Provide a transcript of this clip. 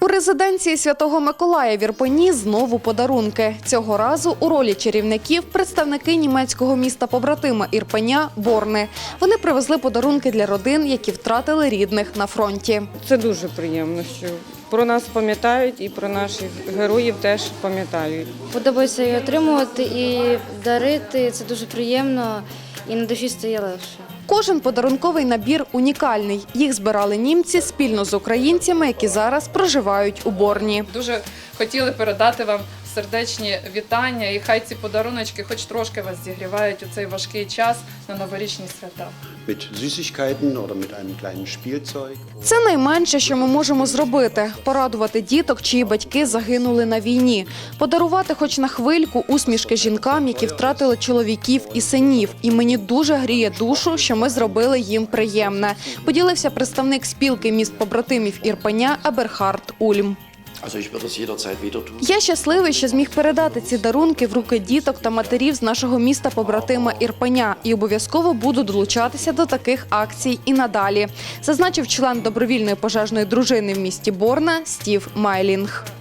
У резиденції Святого Миколая в Ірпені знову подарунки. Цього разу у ролі чарівників представники німецького міста побратима Ірпеня Борни. Вони привезли подарунки для родин, які втратили рідних на фронті. Це дуже приємно, що про нас пам'ятають і про наших героїв теж пам'ятають. Подобається і отримувати, і дарити. Це дуже приємно і на душі стає легше. Кожен подарунковий набір унікальний. Їх збирали німці спільно з українцями, які зараз проживають у Борні. Дуже хотіли передати вам сердечні вітання, і хай ці подаруночки хоч трошки вас зігрівають у цей важкий час на новорічні свята. Це найменше, що ми можемо зробити порадувати діток, чиї батьки загинули на війні, подарувати, хоч на хвильку, усмішки жінкам, які втратили чоловіків і синів. І мені дуже гріє душу, що ми зробили їм приємне. Поділився представник спілки міст побратимів Ірпеня Аберхард Ульм. Я щасливий, що зміг передати ці дарунки в руки діток та матерів з нашого міста побратима Ірпеня і обов'язково буду долучатися до таких акцій і надалі, зазначив член добровільної пожежної дружини в місті Борна Стів Майлінг.